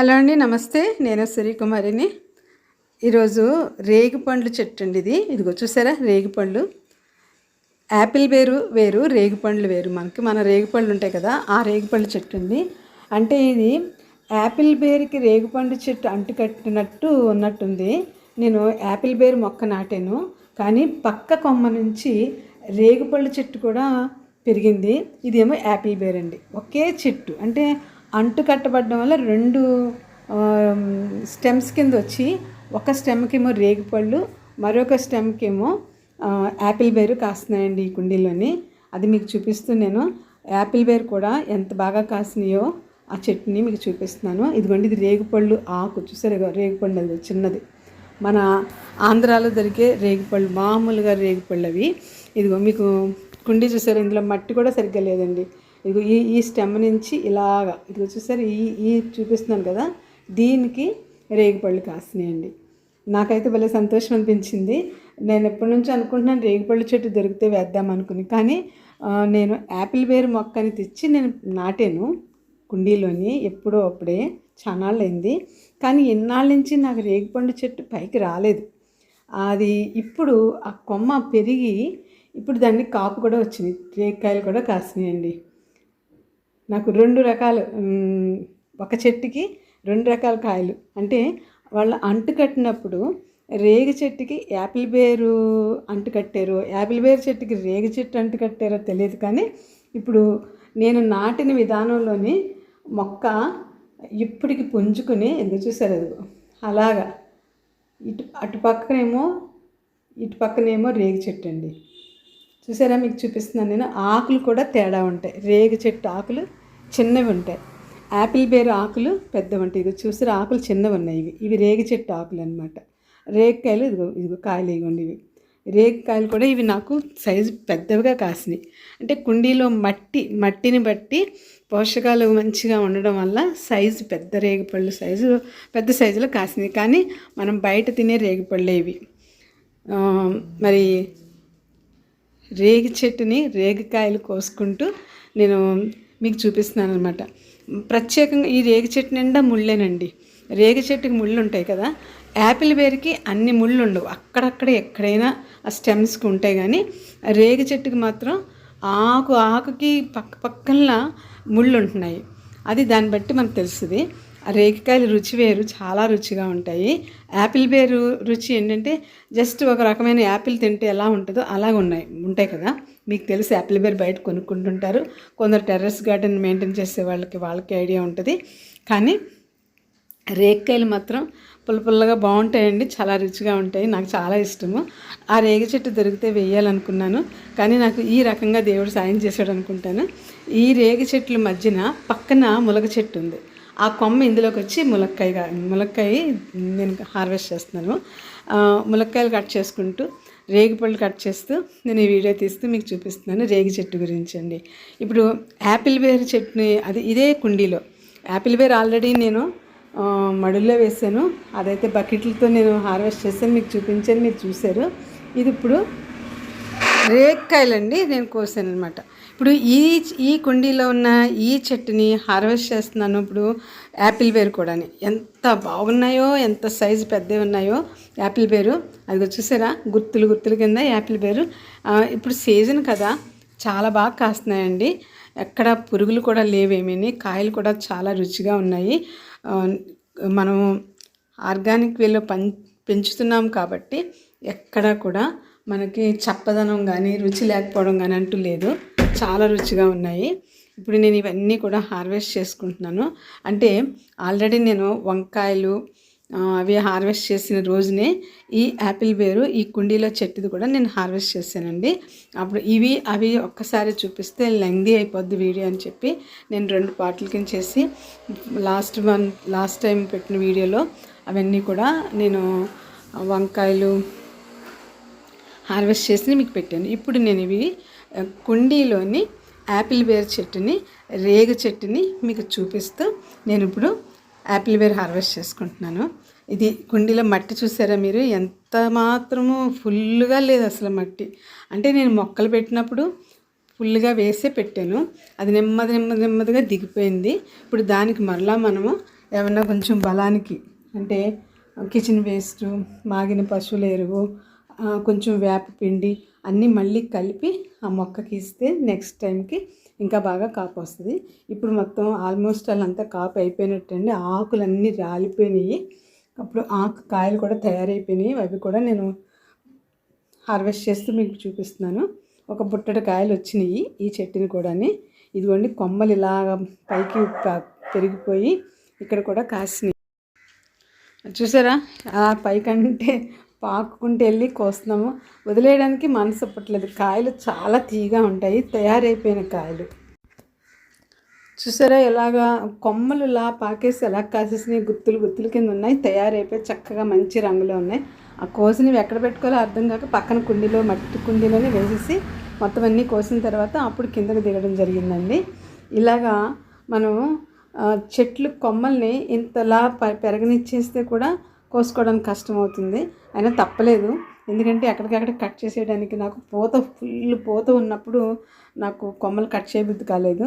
Hello అండి నమస్తే. నేను శ్రీకుమారిని ఈరోజు రేగి పండ్లు చెట్టు అండి ఇది. ఇదిగో చూసారా? రేగి పండ్లు. యాపిల్ వేరు వేరు రేగి పండ్లు వేరు. మనకి మన రేగి పండ్లు ఉంటాయి కదా ఆ రేగి పండ్లు చెట్టు అండి. అంటే ఇది యాపిల్ బేర్కి రేగి పండు చెట్టు అంటుకట్టినట్టు ఉన్నట్టుంది. నేను యాపిల్ బేర్ మొక్క నాటాను. కానీ పక్క కొమ్మ నుంచి రేగుపళ్ళు చెట్టు కూడా పెరిగింది. ఇదేమో యాపిల్ బేర్ అండి. ఒకే చెట్టు. అంటే అంటు కట్టబడడం వల్ల రెండు స్టెమ్స్ కింద వచ్చి ఒక స్టెమ్కేమో రేగిపళ్ళు మరొక స్టెమ్కేమో యాపిల్ బేరు కాస్తున్నాయండి ఈ కుండీలోని అది మీకు చూపిస్తూ నేను యాపిల్ బేర్ కూడా ఎంత బాగా కాసినాయో ఆ చెట్టుని మీకు చూపిస్తున్నాను. ఇదిగోండి ఇది రేగిపళ్ళు ఆకు. చూసారు రేగుపళ్ళు అది చిన్నది. మన ఆంధ్రాలో దొరికే రేగిపళ్ళు మామూలుగా రేగుపళ్ళు అవి. ఇదిగో మీకు కుండీ చూసారు? ఇందులో మట్టి కూడా సరిగ్గా లేదండి. ఇదిగో ఈ ఈ స్టెమ్ నుంచి ఇలాగా ఇదిగో చూసారు ఈ ఈ చూపిస్తున్నాను కదా దీనికి రేగిపళ్ళు కాసినాయండి. నాకైతే భలే సంతోషం అనిపించింది. నేను ఎప్పటి నుంచో అనుకుంటున్నాను రేగిపళ్ళు చెట్టు దొరికితే వేద్దాం అనుకుని కానీ నేను యాపిల్ వేరు మొక్కని తెచ్చి నేను నాటాను కుండీలోని ఎప్పుడో అప్పుడే చానాళ్ళు అయింది కానీ ఇన్నాళ్ళ నుంచి నాకు రేగిపండు చెట్టు పైకి రాలేదు. అది ఇప్పుడు ఆ కొమ్మ పెరిగి ఇప్పుడు దాన్ని కాపు కూడా వచ్చింది రేగికాయలు కూడా కాసినాయండి. నాకు రెండు రకాలు ఒక చెట్టుకి రెండు రకాల కాయలు. అంటే వాళ్ళ అంటు కట్టినప్పుడు రేగి చెట్టుకి యాపిల్ బేరు అంటు కట్టారు. యాపిల్ బేరు చెట్టుకి రేగి చెట్టు అంటు కట్టారో తెలియదు కానీ ఇప్పుడు నేను నాటిన విధానంలోని మొక్క ఇప్పటికి పుంజుకుని ఎందుకు చూసారు అది? అలాగా. ఇటు అటు పక్కనేమో ఇటు పక్కనేమో రేగి చెట్టు అండి. చూసారా మీకు చూపిస్తున్నాను నేను ఆకులు కూడా తేడా ఉంటాయి. రేగి చెట్టు ఆకులు చిన్నవి ఉంటాయి. యాపిల్ బేర్ ఆకులు పెద్దవి ఉంటాయి. ఇది చూస్తే ఆకులు చిన్నవి ఉన్నాయి ఇవి. ఇవి రేగి చెట్టు ఆకులు అనమాట రేగికాయలు ఇదిగో ఇదిగో కాయలు ఇవ్వండి ఇవి. రేగికాయలు కూడా ఇవి నాకు సైజు పెద్దవిగా కాసినాయి. అంటే కుండీలో మట్టి మట్టిని బట్టి పోషకాలు మంచిగా ఉండడం వల్ల సైజు పెద్ద రేగిపళ్ళు సైజు పెద్ద సైజులో కాసినాయి. కానీ మనం బయట తినే రేగిపళ్ళే ఇవి. మరి రేగి చెట్టుని రేగికాయలు కోసుకుంటూ నేను మీకు చూపిస్తున్నాను అనమాట ప్రత్యేకంగా ఈ రేగి చెట్టు నిండా ముళ్ళేనండి. రేగి చెట్టుకి ముళ్ళు ఉంటాయి కదా యాపిల్ బేర్కి అన్ని ముళ్ళు ఉండవు అక్కడక్కడ ఎక్కడైనా ఆ స్టెమ్స్కి ఉంటాయి కానీ రేగి చెట్టుకి మాత్రం ఆకు ఆకుకి పక్క పక్కన ముళ్ళు ఉంటున్నాయి అది దాన్ని బట్టి మనకు తెలుస్తుంది. రేగికాయలు రుచి వేరు చాలా రుచిగా ఉంటాయి. యాపిల్ బేరు రుచి ఏంటంటే జస్ట్ ఒక రకమైన యాపిల్ తింటే ఎలా ఉంటుందో అలాగ ఉన్నాయి ఉంటాయి కదా. మీకు తెలుసు యాపిల్ బేర్ బయట కొనుక్కుంటుంటారు. కొందరు టెర్రస్ గార్డెన్ మెయింటైన్ చేసే వాళ్ళకి వాళ్ళకి ఐడియా ఉంటుంది. కానీ రేగికాయలు మాత్రం పుల్ల పుల్లగా బాగుంటాయండి చాలా రుచిగా ఉంటాయి నాకు చాలా ఇష్టము. ఆ రేగి చెట్టు దొరికితే వేయాలనుకున్నాను కానీ నాకు ఈ రకంగా దేవుడు సాయం చేశాడు అనుకుంటాను. ఈ రేగి చెట్ల మధ్యన పక్కన ములగ చెట్టు ఉంది. ఆ కొమ్మ ఇందులోకి వచ్చి ములక్కాయగా ములక్కాయ నేను హార్వెస్ట్ చేస్తున్నాను. ములక్కాయలు కట్ చేసుకుంటూ రేగి పళ్ళు కట్ చేస్తూ నేను ఈ వీడియో తీస్తూ మీకు చూపిస్తున్నాను రేగి చెట్టు గురించి అండి. ఇప్పుడు యాపిల్ బేర్ చెట్టుని అది ఇదే కుండీలో. యాపిల్ బేర్ ఆల్రెడీ నేను మడుల్లో వేసాను. అదైతే బకెట్లతో నేను హార్వెస్ట్ చేశాను మీకు చూపించాను మీరు చూశారు. ఇది ఇప్పుడు రేక్కాయలండి నేను కోసాను అనమాట ఇప్పుడు ఈ ఈ కుండీలో ఉన్న ఈ చెట్టుని హార్వెస్ట్ చేస్తున్నాను. ఇప్పుడు యాపిల్ బేరు కూడా ఎంత బాగున్నాయో ఎంత సైజు పెద్దవి ఉన్నాయో యాపిల్ బేరు. అది చూసారా? గుర్తులు గుర్తుల కింద యాపిల్ బేరు. ఇప్పుడు సీజన్ కదా. చాలా బాగా కాస్తున్నాయండి. ఎక్కడ పురుగులు కూడా లేవేమీ కాయలు కూడా చాలా రుచిగా ఉన్నాయి. మనం ఆర్గానిక్ వేలో పం పెంచుతున్నాం కాబట్టి ఎక్కడా కూడా మనకి చప్పదనం కానీ రుచి లేకపోవడం కానీ అంటూ లేదు. చాలా రుచిగా ఉన్నాయి. ఇప్పుడు నేను ఇవన్నీ కూడా హార్వెస్ట్ చేసుకుంటున్నాను. అంటే ఆల్రెడీ నేను వంకాయలు అవి హార్వెస్ట్ చేసిన రోజునే ఈ యాపిల్ బేరు ఈ కుండీలో చెట్టుది కూడా నేను హార్వెస్ట్ చేశానండి. అప్పుడు ఇవి అవి ఒక్కసారి చూపిస్తే లెంగ్దీ అయిపోద్ది వీడియో అని చెప్పి నేను రెండు పార్ట్ల కింద చేసి లాస్ట్ వన్ లాస్ట్ టైం పెట్టిన వీడియోలో అవన్నీ కూడా నేను వంకాయలు హార్వెస్ట్ చేసి మీకు పెట్టాను. ఇప్పుడు నేను ఇవి కుండీలోని యాపిల్ బేర్ చెట్టుని రేగు చెట్టుని మీకు చూపిస్తూ నేను ఇప్పుడు యాపిల్ బేర్ హార్వెస్ట్ చేసుకుంటున్నాను. ఇది కుండీలో మట్టి చూసారా మీరు? ఎంత మాత్రము ఫుల్గా లేదు అసలు మట్టి. అంటే నేను మొక్కలు పెట్టినప్పుడు ఫుల్గా వేసే పెట్టాను. అది నెమ్మది నెమ్మది నెమ్మదిగా దిగిపోయింది. ఇప్పుడు దానికి మరలా మనము ఏమన్నా కొంచెం బలానికి అంటే కిచెన్ వేస్ట్ మాగిన పశువుల ఎరువు కొంచెం వేప పిండి అన్నీ మళ్ళీ కలిపి ఆ మొక్కకి ఇస్తే నెక్స్ట్ టైంకి ఇంకా బాగా కాపు వస్తుంది. ఇప్పుడు మొత్తం ఆల్మోస్ట్ వాళ్ళంతా కాపు అయిపోయినట్టండి. ఆకులన్నీ రాలిపోయినాయి. అప్పుడు ఆకు కాయలు కూడా తయారైపోయినాయి. అవి కూడా నేను హార్వెస్ట్ చేస్తూ మీకు చూపిస్తున్నాను. ఒక బుట్టడి కాయలు వచ్చినాయి ఈ చెట్టుని కూడాని. ఇదిగోండి కొమ్మలు ఇలాగ పైకి పెరిగిపోయి ఇక్కడ కూడా కాసినాయి. చూసారా? ఆ పైకంటే పాకుకుంటూ వెళ్ళి కోస్తున్నాము. వదిలేయడానికి మనసు ఒప్పట్లేదు కాయలు చాలా తీగా ఉంటాయి. తయారైపోయిన కాయలు. చూసారా? ఎలాగా కొమ్మలు ఇలా పాకేసి ఎలా కాసేసినాయి గుత్తులు గుత్తులు కింద ఉన్నాయి. తయారైపోయి చక్కగా మంచి రంగులో ఉన్నాయి. ఆ కోసినవి ఎక్కడ పెట్టుకోవాలో అర్థం కాక పక్కన కుండీలో మట్టి కుండీలోనే వేసేసి మొత్తం అన్నీ కోసిన తర్వాత అప్పుడు కిందకు దిగడం జరిగిందండి. ఇలాగా మనం చెట్లు కొమ్మల్ని ఇంతలా పెరగనిచ్చేస్తే కూడా కోసుకోవడానికి కష్టం అవుతుంది అయినా తప్పలేదు. ఎందుకంటే ఎక్కడికక్కడ కట్ చేసేయడానికి నాకు పూత ఫుల్ పూత ఉన్నప్పుడు నాకు కొమ్మలు కట్ చేయబుద్ధి కాలేదు.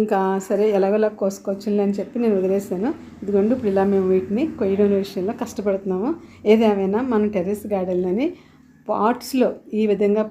ఇంకా సరే ఎలాగోలా కోసుకోవచ్చులే అని చెప్పి నేను వదిలేసాను. ఇదిగోండి ఇప్పుడు ఇలా మేము వీటిని కొయ్యడం విషయంలో కష్టపడుతున్నాము. ఏదేమైనా మనం టెర్రస్ గార్డెన్లని పాట్స్లో ఈ విధంగా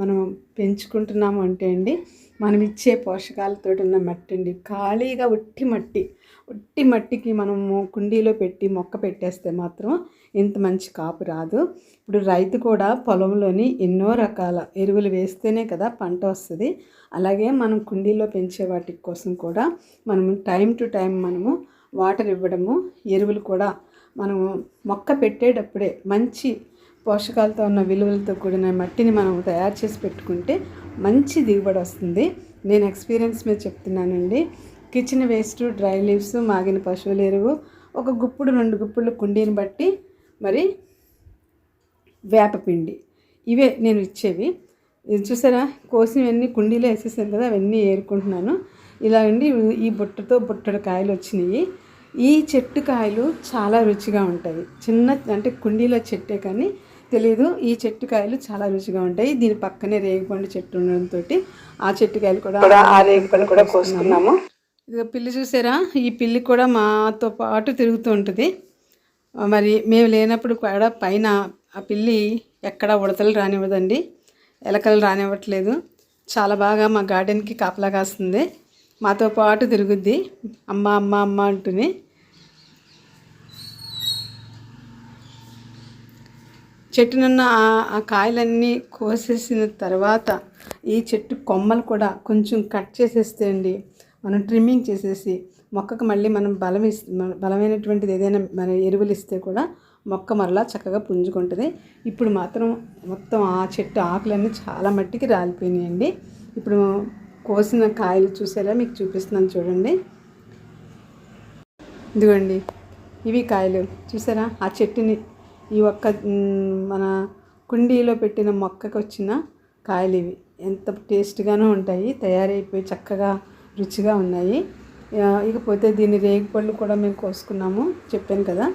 మనం పెంచుకుంటున్నాము అంటే అండి మనం ఇచ్చే పోషకాలతో ఉన్న మట్టి అండి ఖాళీగా ఉట్టి మట్టి ఉట్టి మట్టికి మనము కుండీలో పెట్టి మొక్క పెట్టేస్తే మాత్రం ఇంత మంచి కాపు రాదు. ఇప్పుడు రైతు కూడా పొలంలోని ఎన్నో రకాల ఎరువులు వేస్తేనే కదా పంట వస్తుంది. అలాగే మనం కుండీలో పెంచే వాటి కోసం కూడా మనము టైం టు టైం మనము వాటర్ ఇవ్వడము ఎరువులు కూడా మనము మొక్క పెట్టేటప్పుడే మంచి పోషకాలతో ఉన్న విలువలతో కూడిన మట్టిని మనం తయారు చేసి పెట్టుకుంటే మంచి దిగుబడి వస్తుంది. నేను ఎక్స్పీరియన్స్ మీద చెప్తున్నానండి. కిచెన్ వేస్ట్ డ్రై లీవ్స్ మాగిన పశువుల ఎరువు ఒక గుప్పుడు రెండు గుప్పులు కుండీని బట్టి మరి వేపపిండి ఇవే నేను ఇచ్చేవి. ఇది చూసారా? కోసినవన్నీ కుండీలో వేసేసాను కదా అవన్నీ ఏరుకుంటున్నాను. ఇలా అండి ఈ బుట్టతో బుట్టడు కాయలు వచ్చినాయి. ఈ చెట్టు కాయలు చాలా రుచిగా ఉంటాయి. చిన్న అంటే కుండీలో చెట్టే కానీ తెలీదు. ఈ చెట్టు కాయలు చాలా రుచిగా ఉంటాయి. దీని పక్కనే రేగిపండు చెట్టు ఉండడంతో ఆ చెట్టు కాయలు కూడా ఆ రేగిపండు కూడా కోసుకున్నాము. ఇదిగో పిల్లి చూసారా? ఈ పిల్లి కూడా మాతో పాటు తిరుగుతూ ఉంటుంది. మరి మేము లేనప్పుడు కూడా పైన ఆ పిల్లి ఎక్కడ ఉడతలు రానివ్వదండి. ఎలకలు రానివ్వట్లేదు. చాలా బాగా మా గార్డెన్కి కాపలా కాస్తుంది. మాతో పాటు తిరుగుద్ది. అమ్మ అమ్మ అమ్మ అంటూనే చెట్టునున్న ఆ- ఆ కాయలన్నీ కోసేసిన తర్వాత ఈ చెట్టు కొమ్మలు కూడా కొంచెం కట్ చేసేస్తే అండి మనం ట్రిమ్మింగ్ చేసేసి మొక్కకు మళ్ళీ మనం బలం బలమైనటువంటిది ఏదైనా మన ఎరువులు ఇస్తే కూడా మొక్క మరలా చక్కగా పుంజుకుంటుంది. ఇప్పుడు మాత్రం మొత్తం ఆ చెట్టు ఆకులన్నీ చాలా మట్టికి రాలిపోయినాయండి. ఇప్పుడు కోసిన కాయలు చూసేలా మీకు చూపిస్తున్నాను చూడండి. ఇదిగోండి ఇవి కాయలు చూసారా? ఆ చెట్టుని ఈ ఒక్క మన కుండీలో పెట్టిన మొక్కకు వచ్చిన కాయలు ఇవి ఎంత టేస్ట్గానూ ఉంటాయి తయారైపోయి చక్కగా రుచిగా ఉన్నాయి. ఇకపోతే దీని రేగిపళ్ళు కూడా మేము కోసుకున్నాము చెప్పాను కదా.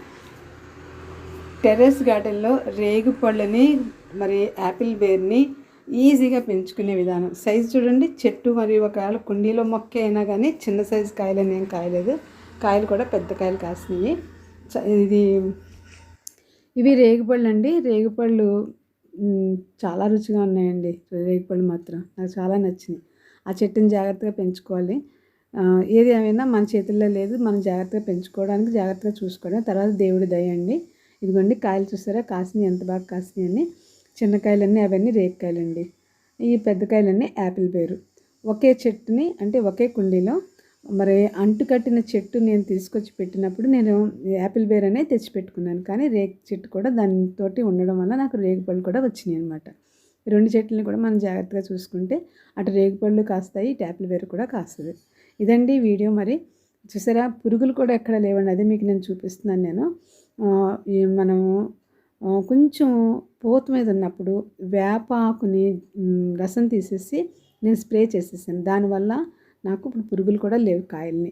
టెర్రస్ గార్డెన్లో రేగు పళ్ళని మరి యాపిల్ బేర్ని ఈజీగా పెంచుకునే విధానం. సైజు చూడండి చెట్టు మరియు ఒకవేళ కుండీలో మొక్క అయినా కానీ చిన్న సైజు కాయలని ఏం కాయలేదు. కాయలు కూడా పెద్ద కాయలు కాసినాయి. చ- ఇది ఇవి రేగిపళ్ళు అండి. రేగిపళ్ళు చాలా రుచిగా ఉన్నాయండి. రేగిపళ్ళు మాత్రం నాకు చాలా నచ్చినాయి. ఆ చెట్టుని జాగ్రత్తగా పెంచుకోవాలి. ఏది ఏమైనా మన చేతుల్లో లేదు మనం జాగ్రత్తగా పెంచుకోవడానికి జాగ్రత్తగా చూసుకోవడం తర్వాత దేవుడి దయ అండి. ఇదిగోండి కాయలు చూసారా? కాసినాయి ఎంత బాగా కాసినాయి అని. చిన్న కాయలన్నీ అవన్నీ రేగికాయలండి ఈ పెద్ద కాయలన్నీ యాపిల్ పేరు. ఒకే చెట్టుని అంటే ఒకే కుండీలో మరి అంటు కట్టిన చెట్టు నేను తీసుకొచ్చి పెట్టినప్పుడు నేను యాపిల్ బేర్ అనే తెచ్చి పెట్టుకున్నాను కానీ రేగు చెట్టు కూడా దానితోటి ఉండడం వల్ల నాకు రేగిపళ్ళు కూడా వచ్చినాయి అనమాట రెండు చెట్లని కూడా మనం జాగ్రత్తగా చూసుకుంటే అటు రేగిపళ్ళు కాస్తాయి ఇటు యాపిల్ బేర్ కూడా కాస్తుంది. ఇదండి వీడియో మరి. చూసారా? పురుగులు కూడా ఎక్కడ లేవండి. అదే మీకు నేను చూపిస్తున్నాను నేను. మనము కొంచెం పోత మీద ఉన్నప్పుడు వేపాకుని రసం తీసేసి నేను స్ప్రే చేసేసాను. దానివల్ల నాకు ఇప్పుడు పురుగులు కూడా లేవు కాయల్ని.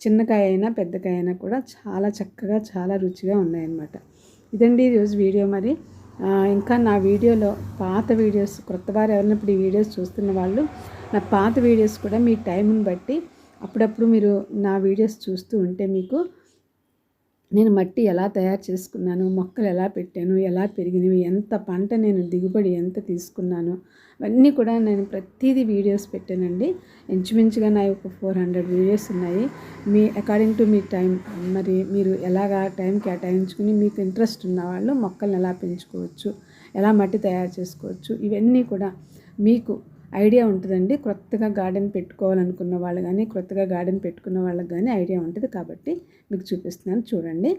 చిన్న కాయ అయినా పెద్ద కాయ అయినా కూడా చాలా చక్కగా చాలా రుచిగా ఉన్నాయన్నమాట. ఇదండి ఈరోజు వీడియో మరి. ఇంకా నా వీడియోలో పాత వీడియోస్ క్రొత్త వారు ఎవరినప్పుడు ఈ వీడియోస్ చూస్తున్న వాళ్ళు నా పాత వీడియోస్ కూడా మీ టైంని బట్టి అప్పుడప్పుడు మీరు నా వీడియోస్ చూస్తూ ఉంటే మీకు నేను మట్టి ఎలా తయారు చేసుకున్నాను మొక్కలు ఎలా పెట్టాను ఎలా పెరిగినవి ఎంత పంట నేను దిగుబడి ఎంత తీసుకున్నాను అవన్నీ కూడా నేను ప్రతిదీ వీడియోస్ పెట్టానండి. ఇంచుమించుగా నా ఒక ఫోర్ హండ్రెడ్ వీడియోస్ ఉన్నాయి. మీ అకార్డింగ్ టు మీ టైం మరి మీరు ఎలాగా టైం కేటాయించుకుని మీకు ఇంట్రెస్ట్ ఉన్న వాళ్ళు మొక్కల్ని ఎలా పెంచుకోవచ్చు ఎలా మట్టి తయారు చేసుకోవచ్చు ఇవన్నీ కూడా మీకు ఐడియా ఉంటుందండి. కొత్తగా గార్డెన్ పెట్టుకోవాలనుకున్న వాళ్ళు కానీ కొత్తగా గార్డెన్ పెట్టుకున్న వాళ్ళకి కానీ ఐడియా ఉంటుంది కాబట్టి మీకు చూపిస్తున్నాను చూడండి.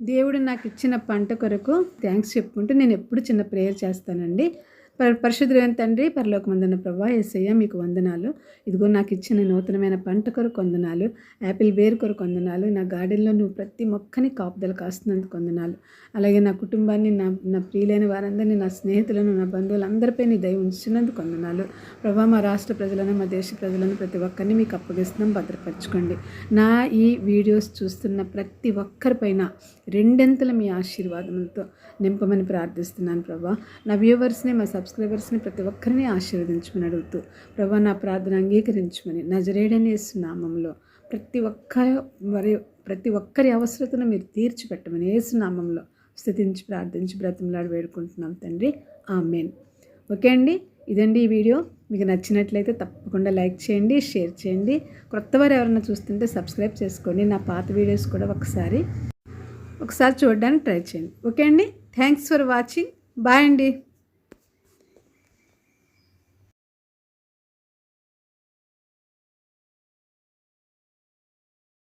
దేవుడు నాకు ఇచ్చిన పంట కొరకు థ్యాంక్స్ చెప్పుకుంటూ నేను ఎప్పుడు చిన్న ప్రేయర్ చేస్తానండి. పర పరిశుద్ధమైన తండ్రి పరలోకమందున్న ప్రభా ఏసయ్య మీకు వందనాలు. ఇదిగో నాకు ఇచ్చిన నూతనమైన పంట కొరకు వందనాలు యాపిల్ బేర్ కొరకు వందనాలు నా గార్డెన్లో నువ్వు ప్రతి మొక్కని కాపుదల కాస్తున్నందుకు వందనాలు. అలాగే నా కుటుంబాన్ని నా నా ప్రియులైన వారందరినీ నా స్నేహితులను నా బంధువులందరిపై నీ దయ ఉంచినందుకు వందనాలు. ప్రభా మా రాష్ట్ర ప్రజలను మా దేశ ప్రజలను ప్రతి ఒక్కరిని మీకు అప్పగిస్తున్నాం. భద్రపరచుకోండి. నా ఈ వీడియోస్ చూస్తున్న ప్రతి ఒక్కరిపైన రెండెంతల మీ ఆశీర్వాదములతో నింపమని ప్రార్థిస్తున్నాను ప్రభా. నా వ్యూవర్స్ని మా సబ్స్క్రైబర్స్ని ప్రతి ఒక్కరిని ఆశీర్వదించమని అడుగుతూ ప్రభా నా ప్రార్థన అంగీకరించమని నజరేడనే నామంలో ప్రతి ఒక్క మరి ప్రతి ఒక్కరి అవసరతను మీరు తీర్చిపెట్టమని ఏసు నామంలో స్థుతించి ప్రార్థించి బ్రతిమలాడి వేడుకుంటున్నాం తండ్రి. ఆమెన్. ఓకే అండి ఇదండి ఈ వీడియో. మీకు నచ్చినట్లయితే తప్పకుండా లైక్ చేయండి షేర్ చేయండి. కొత్త వారు ఎవరైనా చూస్తుంటే సబ్స్క్రైబ్ చేసుకోండి. నా పాత వీడియోస్ కూడా ఒకసారి ఒకసారి చూడడానికి ట్రై చేయండి. ఓకే అండి థ్యాంక్స్ ఫర్ వాచింగ్. బాయ్ అండి.